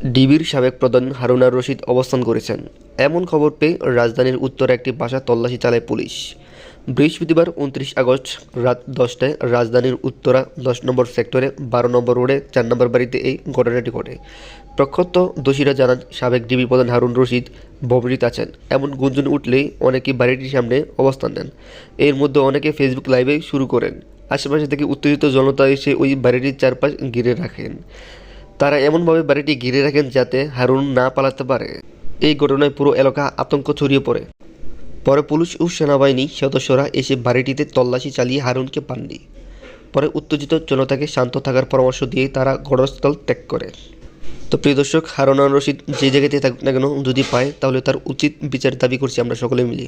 ডিবির সাবেক প্রধান হারুনার রশিদ অবস্থান করেছেন। এমন খবর পেয়ে রাজধানীর উত্তরে একটি বাসা তল্লাশি চালায় পুলিশ। বৃহস্পতিবার উনত্রিশ আগস্ট রাত দশটায় রাজধানীর উত্তরা দশ নম্বর সেক্টরে বারো নম্বর রোডে চার নম্বর বাড়িতে এই ঘটনাটি ঘটে। প্রখ্যাত দোষীরা জানান, সাবেক ডিবি প্রধান হারুন রশিদ ভবরিত আছেন। এমন গুঞ্জন উঠলেই অনেকেই বাড়িটির সামনে অবস্থান নেন। এর মধ্যে অনেকে ফেসবুক লাইভে শুরু করেন। আশেপাশে থেকে উত্তেজিত জনতা এসে ওই বাড়িটির চারপাশ ঘিরে রাখেন। তারা এমনভাবে বাড়িটি ঘিরে রাখেন যাতে হারুন না পালাতে পারে। এই ঘটনায় পুরো এলাকা আতঙ্ক ছড়িয়ে পড়ে। পরে পুলিশ ও সেনাবাহিনী সদস্যরা এসে বাড়িটিতে তল্লাশি চালিয়ে হারুনকে পাননি। পরে উত্তেজিত জনতাকে শান্ত থাকার পরামর্শ দিয়ে তারা ঘটনাস্থল ত্যাগ করে। তো প্রিয় দর্শক, হারুন রশিদ যে জায়গাতে থাকুক না কেন যদি পায়, তাহলে তার উচিত বিচার দাবি করছি আমরা সকলে মিলে।